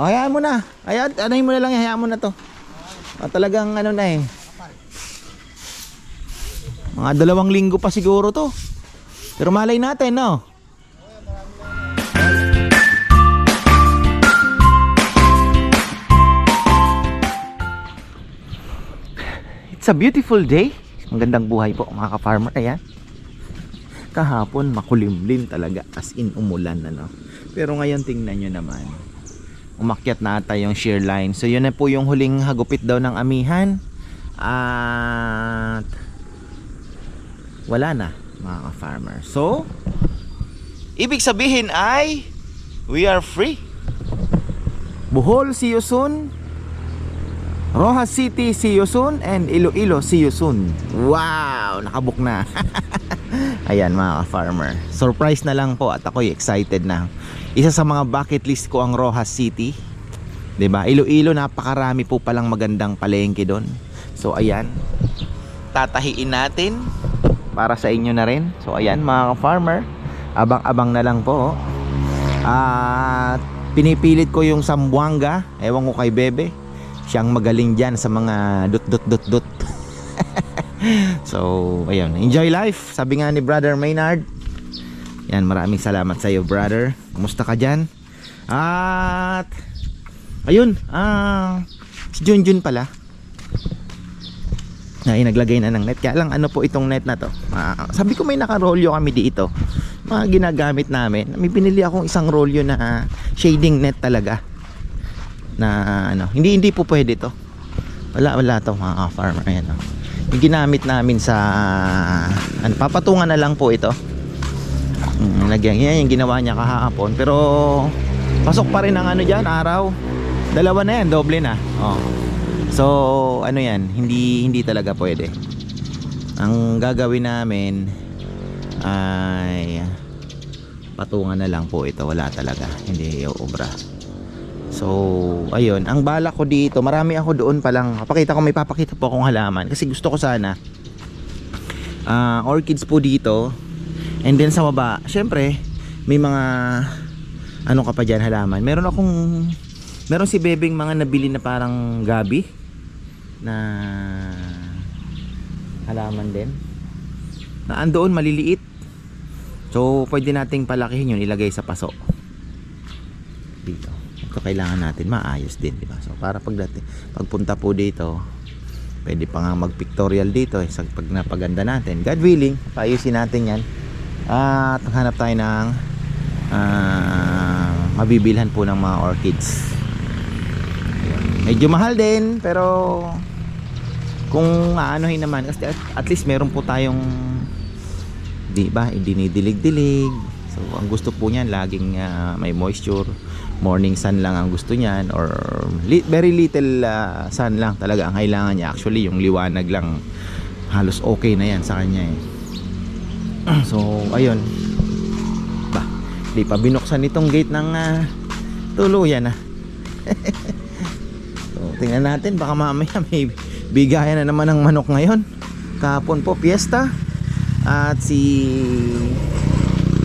O, hayaan mo na. Hayaan, anahin mo na lang, hayaan mo na to. O, talagang ano na eh. Mga dalawang linggo pa siguro to. Pero malay natin, no? It's a beautiful day. Magandang buhay po mga ka-farmer. Ayan. Kahapon makulimlim talaga as in umulan ano. Pero ngayon tingnan nyo naman. Umakyat na ata yung shear line. So yun na po yung huling hagupit daw ng amihan. At wala na mga ka-farmer. So ibig sabihin ay we are free. Bohol, see you soon. Rojas City, see you soon. And Iloilo, see you soon. Wow! Nakabook na. Ayan mga ka-farmer. Surprise na lang po at ako'y excited na. Isa sa mga bucket list ko ang Rojas City. 'Di ba? Iloilo napakarami po palang magandang palengke doon. So ayan. Tatahiin natin para sa inyo na rin. So ayan mga ka-farmer. Abang-abang na lang po. At pinipilit ko yung Sambuanga. Ewan ko kay Bebe. Siyang magaling dyan sa mga dot dot dot dot. so, ayun. Enjoy life. Sabi nga ni Brother Maynard. Yan, maraming salamat sa iyo, brother. Kumusta ka dyan? At, ayun, ah, si Junjun pala. Ay, naglagay na ng net. Kaya lang, ano po itong net na to? Ah, sabi ko may nakarolyo kami dito. Mga ginagamit namin. May binili akong isang rolyo na shading net talaga. Na ano, hindi hindi po pwede to. Wala wala to mga farmer ayan oh. Yung ginamit namin sa ano, papatungan na lang po ito. Mm, lagyan yan yung ginawa niya kahapon pero pasok pa rin ang ano diyan araw. Dalawa na yan, doble na. Oh. So, ano yan, hindi hindi talaga pwede. Ang gagawin namin ay patungan na lang po ito, wala talaga, hindi uubra. So, ayun, ang bala ko dito, marami ako doon pa lang. Papakita ko, may papakita po akong halaman kasi gusto ko sana ah, orchids po dito. And then sa baba, syempre, may mga ano ka pa dyan halaman. Meron akong meron si Bebeng mga nabili na parang gabi na halaman din. Na andoon maliliit. So, pwede nating palakihin yun, ilagay sa paso. Dito. Ito kailangan natin maayos din, di ba? So, para pagdating, pagpunta po dito, pwede pa nga mag-pictorial dito eh, sa pag napaganda natin. God willing, paayusin natin yan. At hanap tayo ng ah, mabibilhan po ng mga orchids. Medyo mahal din, pero kung aanohin naman, kasi at, at least meron po tayong di ba, dinidilig-dilig. So, ang gusto po niyan laging ah, may moisture. Morning sun lang ang gusto niyan or li- very little ah, sun lang talaga ang kailangan niya. Actually, yung liwanag lang halos okay na yan sa kanya eh. So, ayun. Ba, di pa binuksan itong gate ng ah, tuluyan ah. so, tingnan natin baka mamaya may bigayan na naman ng manok ngayon. Kahapon po piyesta at si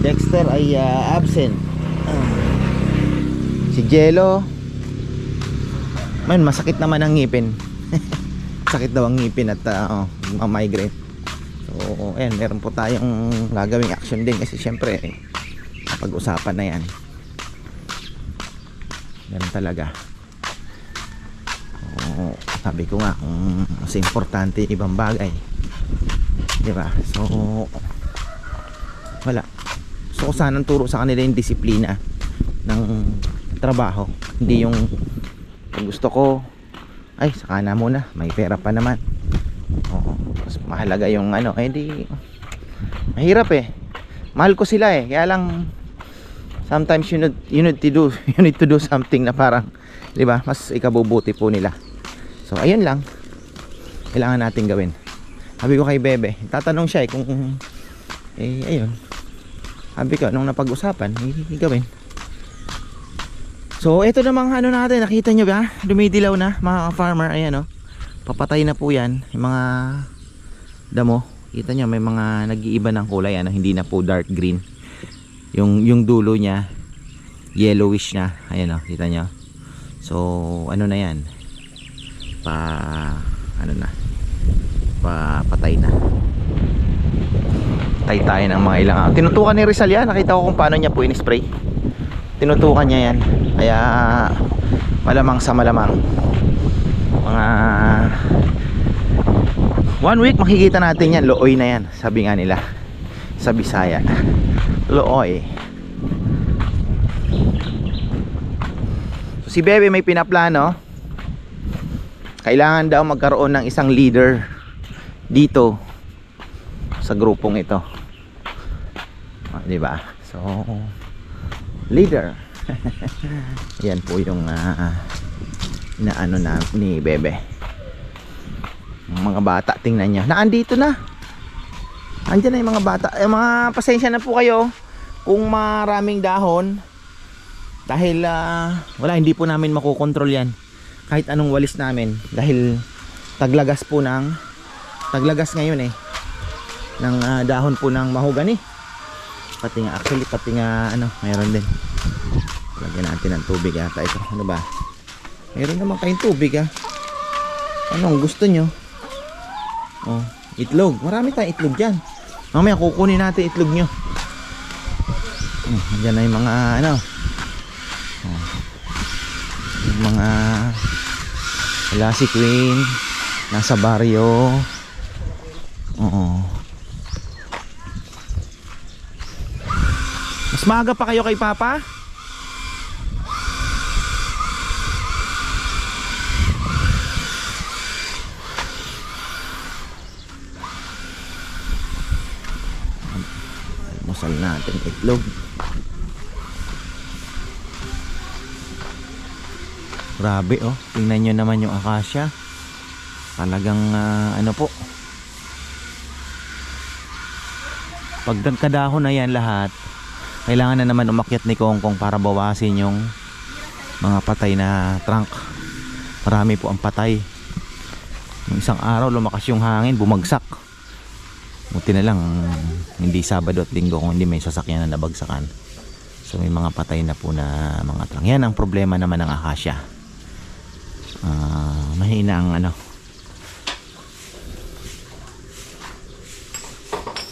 Dexter ay ah, absent. Ah. si Jello man masakit naman ang ngipin. Sakit daw ang ngipin at uh, oh, migraine. So, ayan, meron po tayong gagawing action din kasi syempre eh, pag-usapan na yan. Ganun talaga. Oo, sabi ko nga, kung mas importante yung ibang bagay. Di ba? So, wala. Ko sanang turo sa kanila yung disiplina ng trabaho. Hindi yung gusto ko, ay, saka na muna. May pera pa naman. Oo. Mas mahalaga yung ano, eh di mahirap eh. Mahal ko sila eh. Kaya lang sometimes you need, you need to do you need to do something na parang 'di ba? Mas ikabubuti po nila. So ayun lang. Kailangan natin gawin. Sabi ko kay Bebe, tatanong siya eh kung eh ayun. Sabi ko nung napag-usapan, eh, gawin. So ito namang ano natin, nakita nyo ba? Dumidilaw na mga farmer, ayan oh. Papatay na po yan, yung mga damo. Kita nyo may mga nag-iiba ng kulay, ano, hindi na po dark green. Yung yung dulo niya yellowish na, ayan oh, kita nyo. So, ano na yan? Pa, ano na? Pa, patay na. Patay tayo ng mga ilang araw. Tinutukan ni Rizal yan. Nakita ko kung paano niya po in-spray. Tinutukan niya yan. Kaya, malamang sa malamang. Mga, one week makikita natin yan. Looy na yan. Sabi nga nila. Sa Bisaya. Looy. So, si Bebe may pinaplano. Kailangan daw magkaroon ng isang leader dito sa grupong ito. Ah, 'Di ba? So leader. Yan po yung uh, inaano na ni Bebe. Mga bata tingnan niya. Naandito na. Andiyan na yung mga bata. Eh, mga pasensya na po kayo kung maraming dahon dahil ah, wala hindi po namin makokontrol yan kahit anong walis namin dahil taglagas po ng taglagas ngayon eh ng ah, dahon po ng mahogani pati nga actually pati nga ano mayroon din. Lagyan natin ng tubig yata ito. Ano ba? Mayroon naman kayong tubig ah. Anong gusto nyo? Oh itlog. Marami tayong itlog dyan. Mamaya kukunin natin itlog nyo. Hmm, Diyan na yung mga ano. Oh. Yung mga wala si Queen. Nasa baryo. Oo. Mas maaga pa kayo kay Papa? Almusal natin itlog. Grabe oh. Tingnan nyo naman yung akasya. Talagang ah, ano po. Pag kadahon na yan lahat, kailangan na naman umakyat ni Kongkong para bawasin yung mga patay na trunk. Marami po ang patay. Yung isang araw lumakas yung hangin, bumagsak. Buti na lang hindi Sabado at Linggo kung hindi may sasakyan na nabagsakan. So may mga patay na po na mga trunk. Yan ang problema naman ng akasya. Ah, mahina ang ano.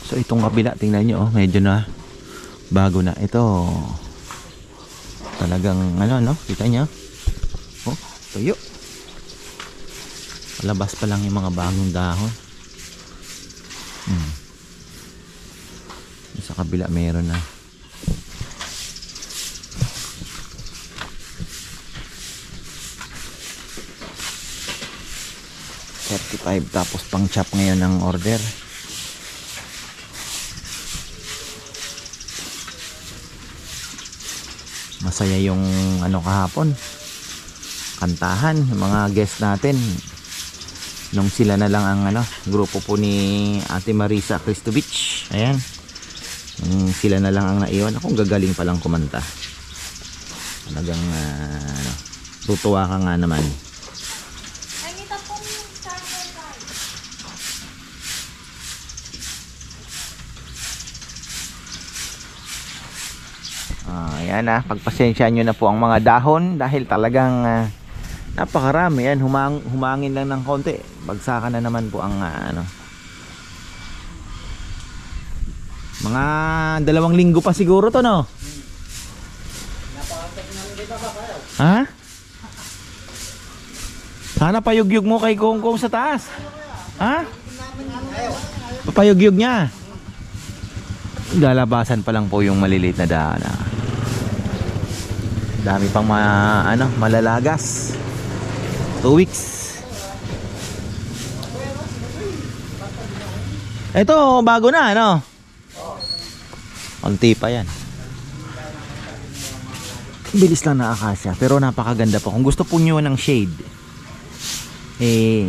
So itong kabila, tingnan nyo, oh, medyo na bago na. Ito talagang ano no, kita nyo? Oh, tuyo. Labas pa lang yung mga bagong dahon. Hmm. Sa kabila meron na. Thirty-five tapos pang chop ngayon ng order. Masaya yung ano kahapon. Kantahan, yung mga guest natin. Nung sila na lang ang ano, grupo po ni Ate Marisa Kristovich. Ayan. Nung sila na lang ang naiwan. Ako gagaling palang kumanta. Talagang ah, ano, tutuwa ka nga naman. Nakita po yung charger card. Ah, ayan na, pagpasensya nyo na po ang mga dahon dahil talagang ah, napakarami yan. Humang, humangin lang ng konti. Bagsakan na naman po ang ah, ano. Mga dalawang linggo pa siguro to no? Ha? Sana payugyug mo kay Kongkong sa taas. Ha? Papayugyug niya. Lalabasan pa lang po yung maliliit na daan. ah. Dami pang ma, ano, malalagas. Two weeks. Ito, bago na, ano? Konti pa yan. Bilis lang na akasya, pero napakaganda po. Kung gusto po nyo ng shade, eh,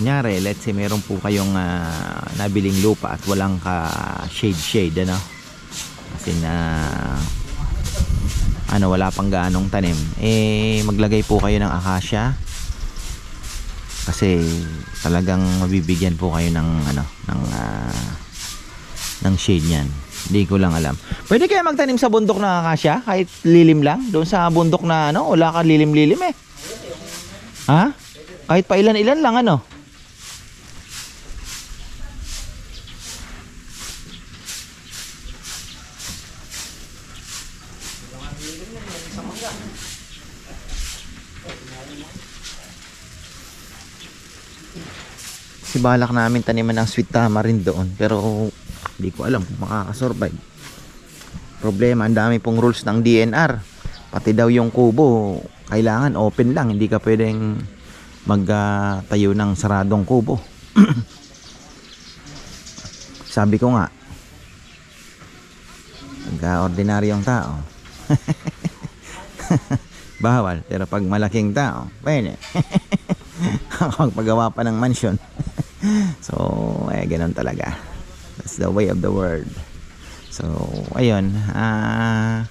Kunyari, let's say meron po kayong ah, nabiling lupa at walang ka shade shade ano. Kasi na ano wala pang gaanong tanim. Eh maglagay po kayo ng akasya. Kasi talagang mabibigyan po kayo ng ano ng ah, ng shade niyan. Hindi ko lang alam. Pwede kaya magtanim sa bundok na kasya? Kahit lilim lang? Doon sa bundok na ano, wala ka lilim-lilim eh. Ha? Kahit pa ilan-ilan lang ano? Si balak namin taniman ng sweet tamarind doon pero hindi ko alam kung makakasurvive. Problema, ang dami pong rules ng DNR. Pati daw yung kubo, kailangan open lang, hindi ka pwedeng magtayo ng saradong kubo. Sabi ko nga, pagka-ordinaryong tao, bawal. Pero pag malaking tao, pwede. Magpagawa pa ng mansion. so, eh, ganun talaga. That's the way of the world. So, ayun. Ah,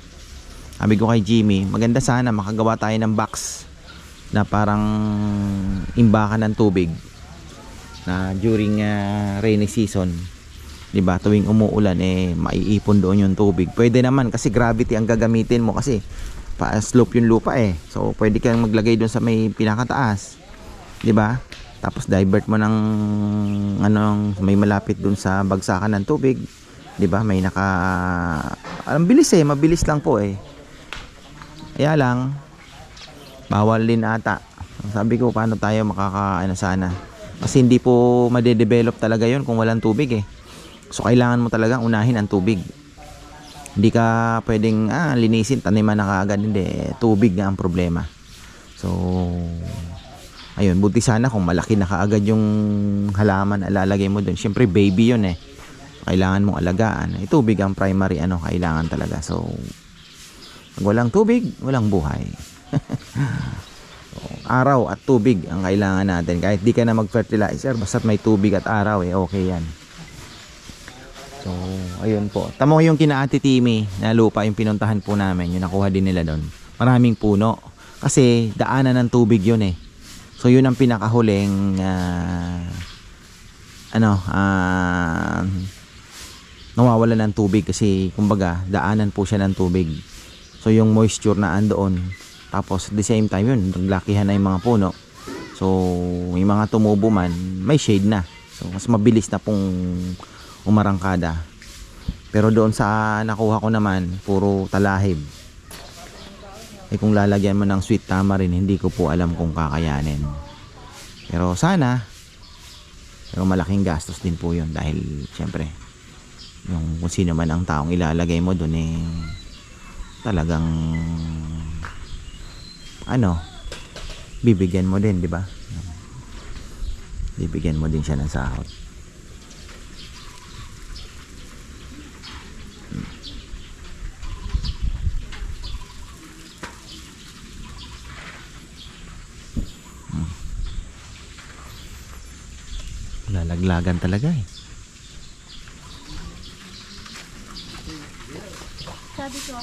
sabi ko kay Jimmy, maganda sana makagawa tayo ng box na parang imbakan ng tubig na during ah, rainy season 'di ba tuwing umuulan eh maiipon doon yung tubig pwede naman kasi gravity ang gagamitin mo kasi pa slope yung lupa eh so pwede kang maglagay doon sa may pinakataas 'di ba tapos divert mo ng anong may malapit doon sa bagsakan ng tubig 'di ba? May naka ang bilis eh mabilis lang po eh. Kaya lang bawal din ata. Sabi ko paano tayo makaka ano sana? Kasi hindi po madedevelop talaga yon kung walang tubig eh. So kailangan mo talaga unahin ang tubig. Hindi ka pwedeng ah, linisin taniman na kaagad. Hindi tubig nga ang problema. So ayun buti sana kung malaki na kaagad yung halaman na lalagay mo doon syempre baby yun eh kailangan mong alagaan eh, tubig ang primary ano kailangan talaga so pag walang tubig walang buhay araw at tubig ang kailangan natin. Kahit di ka na mag-fertilizer, basta't may tubig at araw, eh, okay yan. So, ayun po. Tamo yung kina Ate Timmy na lupa yung pinuntahan po namin, yung nakuha din nila doon. Maraming puno. Kasi daanan ng tubig yun eh. So, yun ang pinakahuling ah, ano, ah, nawawala ng tubig kasi kumbaga daanan po siya ng tubig. So, yung moisture na andoon, tapos at the same time yun, naglakihan na yung mga puno. So, may mga tumubo man, may shade na. So, mas mabilis na pong umarangkada. Pero doon sa nakuha ko naman, puro talahib. Eh kung lalagyan mo ng sweet tamarind, hindi ko po alam kung kakayanin. Pero sana, pero malaking gastos din po yun dahil syempre, yung kung sino man ang taong ilalagay mo doon eh, talagang ano, bibigyan mo din, di ba? Bibigyan mo din siya ng sahod. Hmm. Lalaglagan talaga eh. Sabi ko,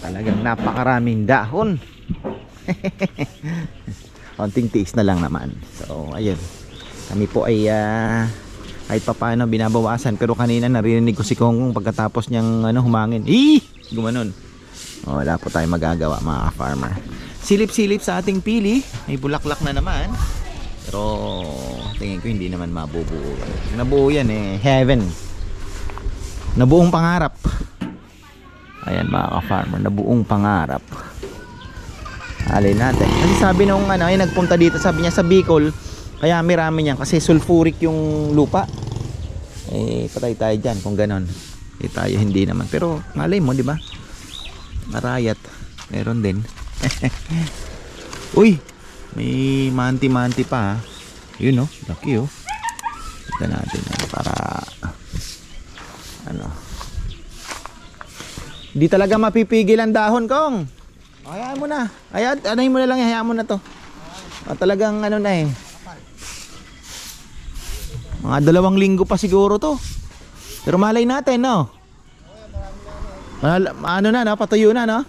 Talagang napakaraming dahon. Konting tiis na lang naman. So, ayun. Kami po ay ah, kahit pa paano binabawasan. Pero kanina narinig ko si Kongong pagkatapos niyang ano, humangin. Ih! Gumanon. O, wala po tayong magagawa mga farmer. Silip-silip sa ating pili. May bulaklak na naman. Pero tingin ko hindi naman mabubuo. Nabuo yan eh. Heaven. Nabuong pangarap. Ayan mga ka-farmer, na buong pangarap. Alin natin. Kasi sabi nung ano, ay nagpunta dito, sabi niya sa Bicol, kaya marami niyan kasi sulfuric yung lupa. Eh, patay tayo dyan kung ganon. Eh, tayo hindi naman. Pero, malay mo, di ba? Marayat. Meron din. Uy! May manti-manti pa ha. Yun oh, laki oh. Tignan natin ano, para ano, Di talaga mapipigil ang dahon kong. Hayaan mo na. Hayaan, anahin mo na lang, hayaan mo na to. O, talagang ano na eh. Mga dalawang linggo pa siguro to. Pero malay natin, no? Mal- ano na, no? Patuyo na, no?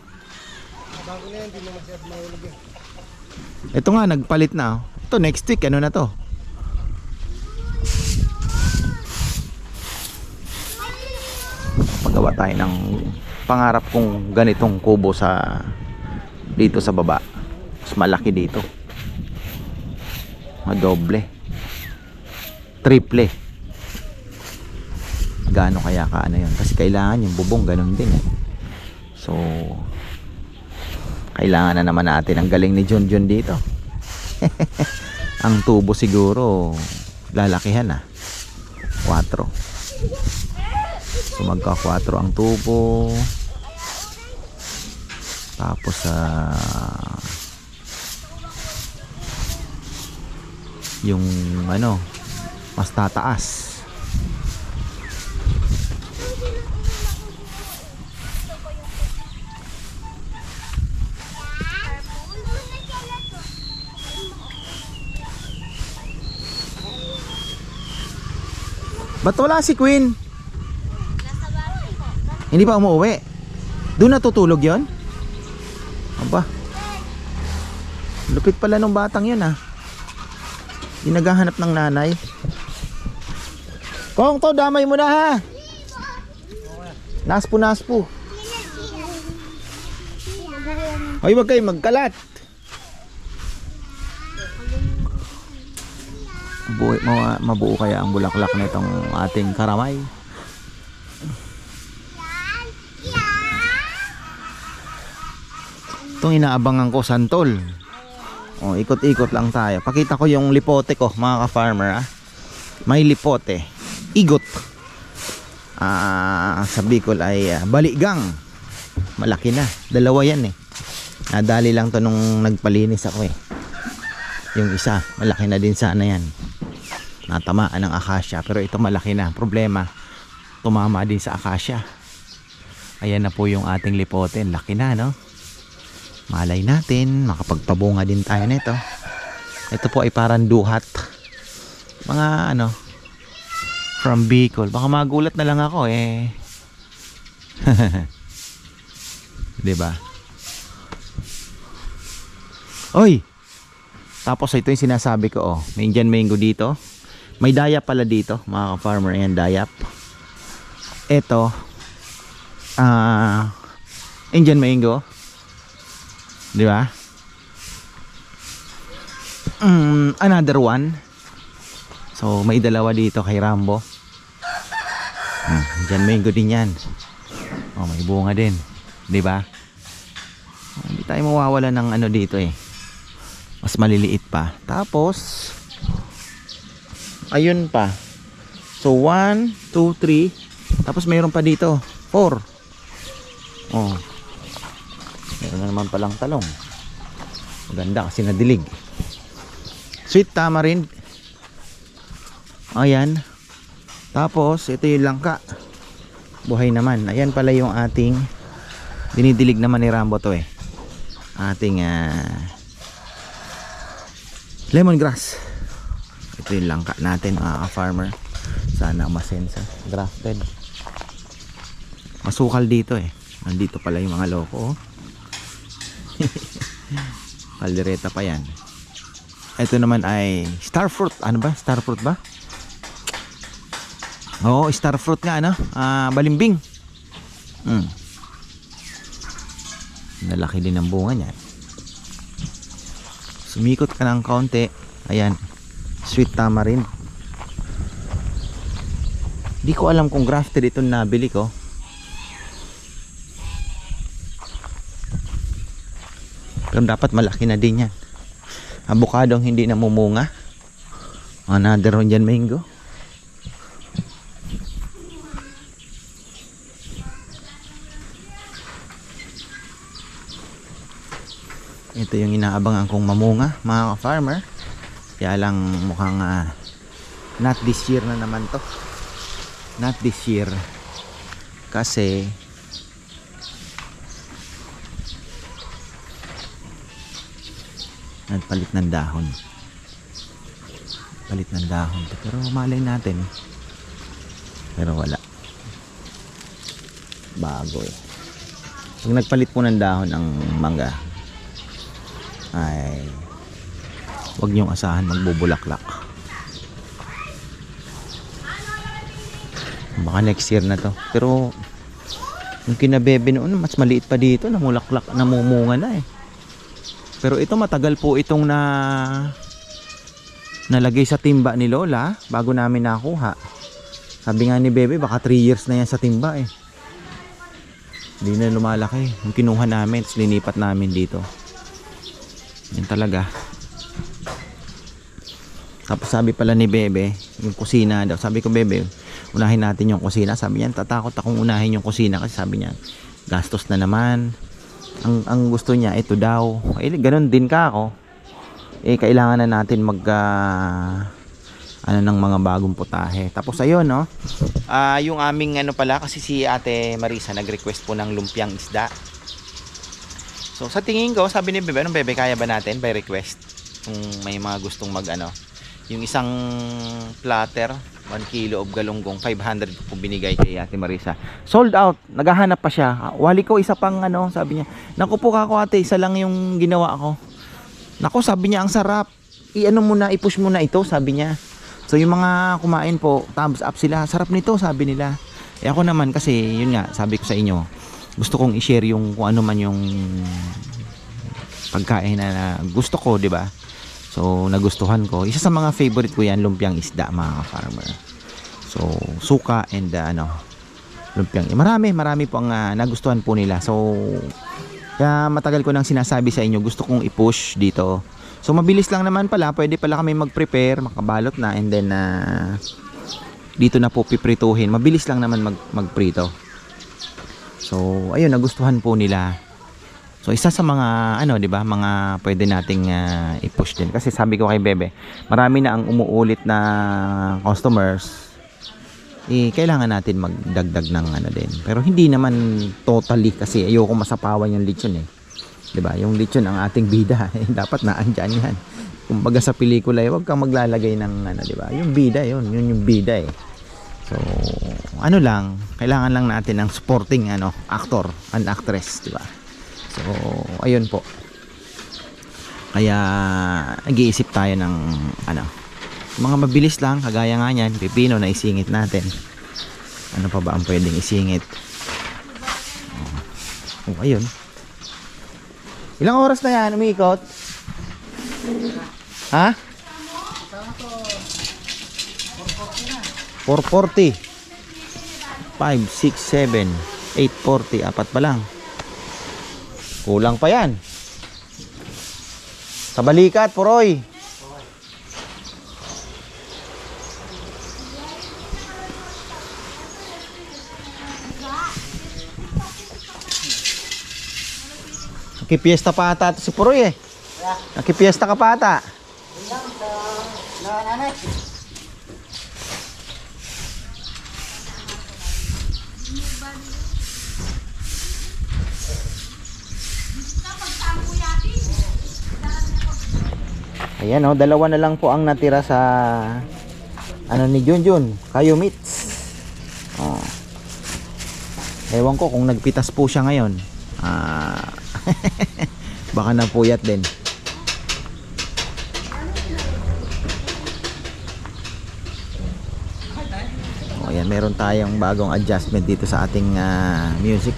Ito nga, nagpalit na. oh. Ito, next week, ano na to? Tayo ng pangarap kong ganitong kubo sa dito sa baba. Mas malaki dito. Madoble. Triple. Gaano kaya ka ano yun? Kasi kailangan yung bubong ganun din eh. So, kailangan na naman natin ang galing ni John John dito. ang tubo siguro lalakihan na. 4. So magka 4 ang tubo. Tapos sa yung ano mas tataas. Ba't wala si Queen? Hindi pa umuwi. Doon natutulog yon? Aba. Lupit pala nung batang yun ah. Di ng nanay. Kong to, damay mo na ha. Naspo naspo. Hoy, wag kayo magkalat. Mabuo, ma- mabuo kaya ang bulaklak nitong ating karamay. Itong inaabangan ko, santol. O, ikot-ikot lang tayo. Pakita ko yung lipote ko, mga ka-farmer. Ah. May lipote. Igot. Ah, sa Bicol ay ah, baligang. Malaki na. Dalawa yan eh. Nadali lang to nung nagpalinis ako eh. Yung isa, malaki na din sana yan. Natamaan ng akasya. Pero ito malaki na. Problema, tumama din sa akasya. Ayan na po yung ating lipote. Laki na, no? Malay natin makapagpabunga din tayo nito. Ito po ay parang duhat. Mga ano from Bicol. Baka magulat na lang ako eh. 'di ba Oy! Tapos ito yung sinasabi ko oh. May Indian mango dito. May dayap pala dito mga farmer yan dayap. Ito ah Indian mango Di ba? Mm, another one. So, may dalawa dito kay Rambo. Hmm, dyan mango din yan. Oh, may bunga din. Di ba? Oh, hindi tayo mawawala ng ano dito eh. Mas maliliit pa. Tapos, ayun pa. So, 1, 2, 3. Tapos mayroon pa dito. 4. Oh, Meron na naman palang talong. Maganda kasi nadilig. Sweet tamarind. Ayan. Tapos, ito yung langka. Buhay naman. Ayan pala yung ating dinidilig naman ni Rambo to eh. Ating ah, lemongrass. Ito yung langka natin mga farmer Sana masensa. Grafted. Masukal dito eh. Nandito pala yung mga loko oh. Kaldereta pa yan. Ito naman ay starfruit. Ano ba? Starfruit ba? Oo, starfruit nga ano? Ah, balimbing. Hmm. Nalaki din ang bunga niyan. Sumikot ka ng kaunti. Ayan. Sweet tamarind. Di ko alam kung grafted itong nabili ko. Pero dapat malaki na din yan. Avocadong hindi namumunga. Another one dyan mango. Ito yung inaabangan kong mamunga mga farmer Kaya lang mukhang ah, not this year na naman to. Not this year. Kasi nagpalit ng dahon. Palit ng dahon. Pero malay natin. Pero wala. Bago eh. Pag nagpalit po ng dahon ang mangga ay wag niyong asahan magbubulaklak. Baka next year na to. Pero Yung kinabebe noon, mas maliit pa dito, namulaklak, namumunga na eh. Pero ito matagal po itong na nalagay sa timba ni Lola bago namin nakuha. Sabi nga ni Bebe, baka 3 years na yan sa timba eh. Hindi na lumalaki. Yung kinuha namin, tapos linipat namin dito. Yan talaga. Tapos sabi pala ni Bebe, yung kusina daw. Sabi ko, Bebe, unahin natin yung kusina. Sabi niya, tatakot akong unahin yung kusina kasi sabi niya, gastos na naman. Ang, ang gusto niya, ito daw. Eh, ganun din ka ako. Eh, kailangan na natin mag, ah, ano ng mga bagong putahe. Tapos ayun, no? Ah, yung aming ano pala, kasi si ate Marisa nag-request po ng lumpiang isda. So, sa tingin ko, sabi ni Bebe, anong Bebe, kaya ba natin by request? Kung may mga gustong mag ano, yung isang platter 1 kilo of galunggong 500 po binigay kay Ate Marisa. Sold out. Naghahanap pa siya. Ah, wali ko isa pang ano sabi niya naku po kako ate isa lang yung ginawa ko. Naku sabi niya ang sarap. I-ano muna i-push muna ito sabi niya. So yung mga kumain po thumbs up sila. Sarap nito sabi nila. Eh ako naman kasi yun nga sabi ko sa inyo gusto kong i-share yung kung ano man yung pagkain na, na gusto ko, 'di ba? So, nagustuhan ko. Isa sa mga favorite ko 'yan, lumpiang isda, mga farmer. So, suka and uh, ano, lumpiang. Marami, marami po ang ah, nagustuhan po nila. So, kaya matagal ko nang sinasabi sa inyo, gusto kong i-push dito. So, mabilis lang naman pala. Pwede pala kami mag-prepare, makabalot na and then ah, dito na po piprituhin. Mabilis lang naman mag magprito. So, ayun, nagustuhan po nila. So isa sa mga ano 'di ba, mga pwede nating ah, i-push din kasi sabi ko kay Bebe, marami na ang umuulit na customers. Eh kailangan natin magdagdag ng ano din. Pero hindi naman totally kasi ayoko masapawan yung lechon eh. 'Di ba? Yung lechon ang ating bida, eh, dapat na andyan 'yan. Kumbaga sa pelikula, eh, wag kang maglalagay ng ano 'di ba? Yung bida 'yun, yun yung bida eh. So, ano lang, kailangan lang natin ng supporting ano, actor and actress, 'di ba? So, ayun po. Kaya nag-iisip tayo ng ano, mga mabilis lang kagaya nga niyan, pipino na isingit natin. Ano pa ba ang pwedeng isingit? Oh, oh ayun. Ilang oras na yan umiikot? Ha? 440 5, 6, 7 840 apat pa lang Kulang pa yan. Sa balikat, Puroy. Nakipiesta pa ata si Puroy eh. Nakipiesta ka pa ata. Ayan oh, dalawa na lang po ang natira sa ano ni Junjun, Kayo Meats. Oh. Ewan ko kung nagpitas po siya ngayon. Ah. baka napuyat din. Oh, ayan, meron tayong bagong adjustment dito sa ating ah, music.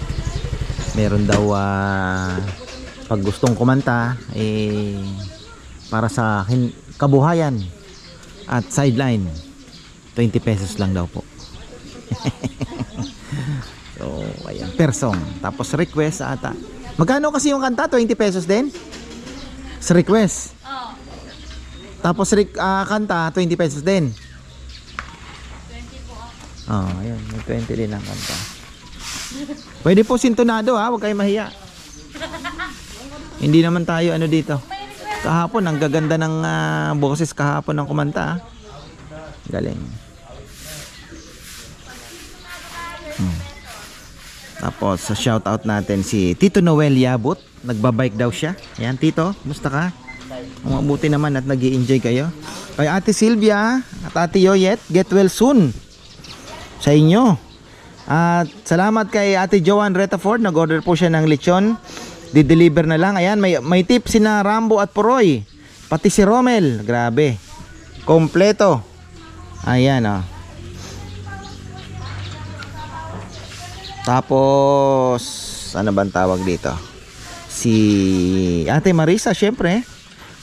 Meron daw ah, pag gustong kumanta eh para sa kabuhayan at sideline. 20 pesos lang daw po. So ayan per song tapos request ata. Magkano kasi yung kanta? 20 pesos din? Sa request? Tapos ah, kanta 20 pesos din? 20 po oh ayun may 20 din ang kanta. Pwede po sintonado ha? Huwag kayo mahiya. Hindi naman tayo ano dito. Kahapon, ang gaganda ng ah, boses kahapon ng kumanta. ah. Galing. Hmm. Tapos, sa shoutout natin si Tito Noel Yabut. Nagbabike daw siya. Ayan, Tito, musta ka? Mabuti naman at nag enjoy kayo. Kay Ate Silvia at Ate Yoyet, get well soon sa inyo. At salamat kay Ate Joanne Retaford. Nag-order po siya ng lechon. Di-deliver na lang. Ayan, may, may tip sina Rambo at Poroy. Pati si Romel. Grabe. Kompleto. Ayan, oh. Tapos, ano bang tawag dito? Si Ate Marisa, syempre.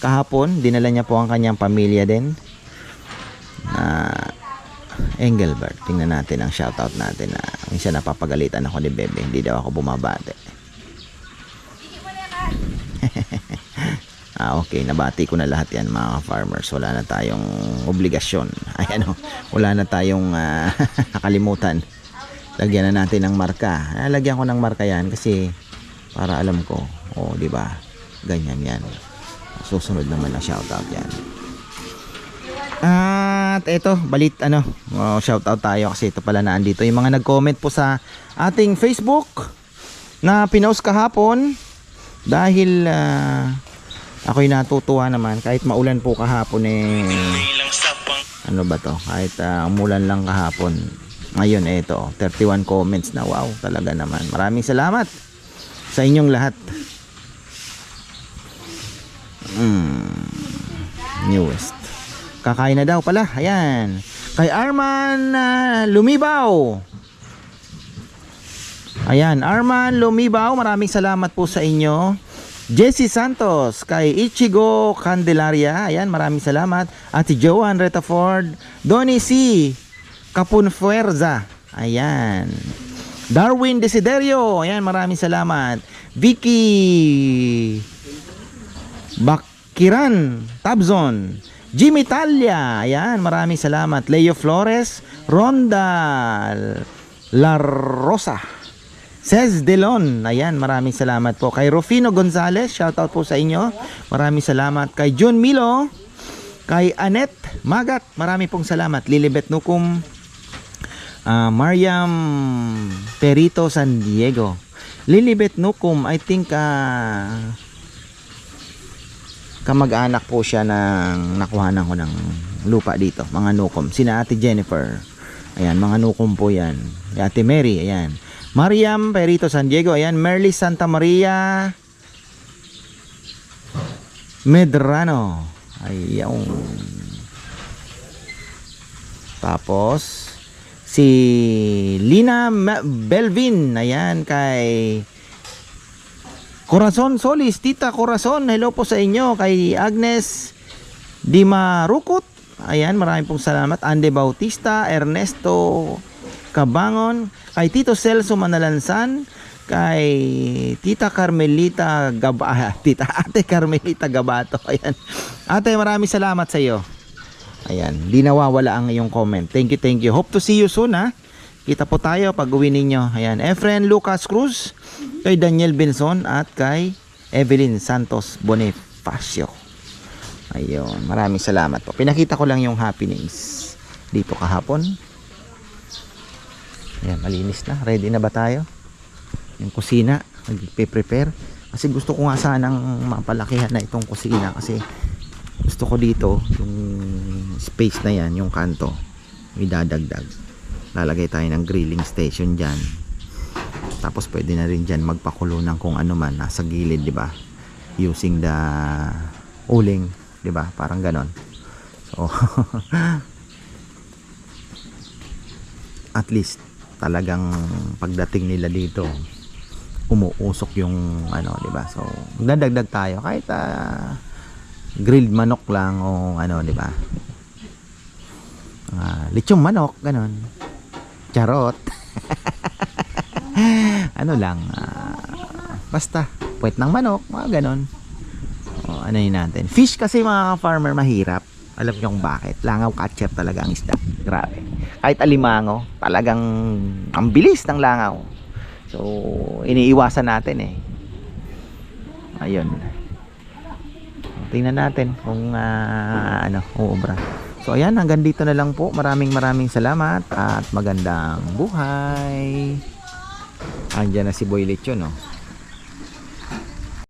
Kahapon, dinala niya po ang kanyang pamilya din. Na Engelbert. Tingnan natin ang shoutout natin na minsan napapagalitan ako ni Bebe. Hindi daw ako bumabate. Hindi mo na yan. Ah, okay. Nabati ko na lahat yan mga farmers. Wala na tayong obligasyon. Ay, ano, wala na tayong ah, nakalimutan. Lagyan na natin ng marka. Ah, lagyan ko ng marka yan kasi para alam ko. Oh, di ba? Ganyan yan. Susunod naman na shoutout yan. At ito, balit ano, oh, shoutout tayo kasi ito pala na andito yung mga nag-comment po sa ating Facebook na pinost kahapon dahil ah, ako'y natutuwa naman kahit maulan po kahapon eh. Ano ba to? Kahit uh, umulan lang kahapon. Ngayon eh ito 31 comments na. Wow talaga naman. Maraming salamat sa inyong lahat. Mm, newest. Kakain na daw pala. Ayan. Kay Arman ah, Lumibaw. Ayan Arman Lumibaw maraming salamat po sa inyo Jesse Santos, kay Ichigo Candelaria, ayan, maraming salamat. At si Joan Retaford, Donnie C. Capunfuerza, ayan. Darwin Desiderio, ayan, maraming salamat. Vicky Bakiran Tabzon, Jimmy Talia, ayan, maraming salamat. Leo Flores, Ronda La Rosa, Cez Delon, ayan, maraming salamat po. Kay Rufino Gonzales, shoutout po sa inyo. Maraming salamat. Kay June Milo, kay Anet Magat, marami pong salamat. Lilibet Nukum, ah, Mariam Perito San Diego. Lilibet Nukum, I think ah, kamag-anak po siya ng nakuhanan ko ng lupa dito, mga Nukum. Sina Ate Jennifer. Ayan, mga Nukum po yan. Ate Mary, ayan. Mariam Perito San Diego, ayan. Merly Santa Maria Medrano. Ayaw. Tapos, si Lina Belvin, ayan, kay Corazon Solis, Tita Corazon, hello po sa inyo. Kay Agnes Dimarukot, ayan, maraming pong salamat. Ande Bautista, Ernesto Cabangon, kay Tito Celso Manalansan, kay Tita Carmelita Gab ah, Tita Ate Carmelita Gabato. Ayan. Ate, maraming salamat sa iyo. Ayan, di nawawala ang iyong comment. Thank you, thank you. Hope to see you soon ha. Kita po tayo pag uwi ninyo. Ayan, Efren Lucas Cruz, kay Daniel Benson at kay Evelyn Santos Bonifacio. Ayun, maraming salamat po. Pinakita ko lang yung happenings dito kahapon. Ayan, malinis na. Ready na ba tayo? Yung kusina, nagpe-prepare. Kasi gusto ko nga sanang mapalakihan na itong kusina kasi gusto ko dito yung space na yan, yung kanto. Idadagdag. Lalagay tayo ng grilling station dyan. Tapos pwede na rin dyan magpakulo ng kung ano man nasa gilid, di ba? Using the uling, di ba? Parang ganon. So, at least talagang pagdating nila dito umuusok yung ano, 'di ba? So, magdadagdag tayo kahit ah, grilled manok lang o ano, 'di ba? Ah, lechong manok, ganon. Charot. ano lang, ah, basta puwet ng manok, mga ganon. O, ano yun natin. Fish kasi mga farmer mahirap. Alam niyo kung bakit. Langaw catcher talaga ang isda. Grabe. Kahit alimango, talagang ang bilis ng langaw. So, iniiwasan natin eh. Ayun. Tingnan natin kung ah, ano, uubra. So, ayan, hanggang dito na lang po. Maraming maraming salamat at magandang buhay. Andiyan na si Boy Lechon, no?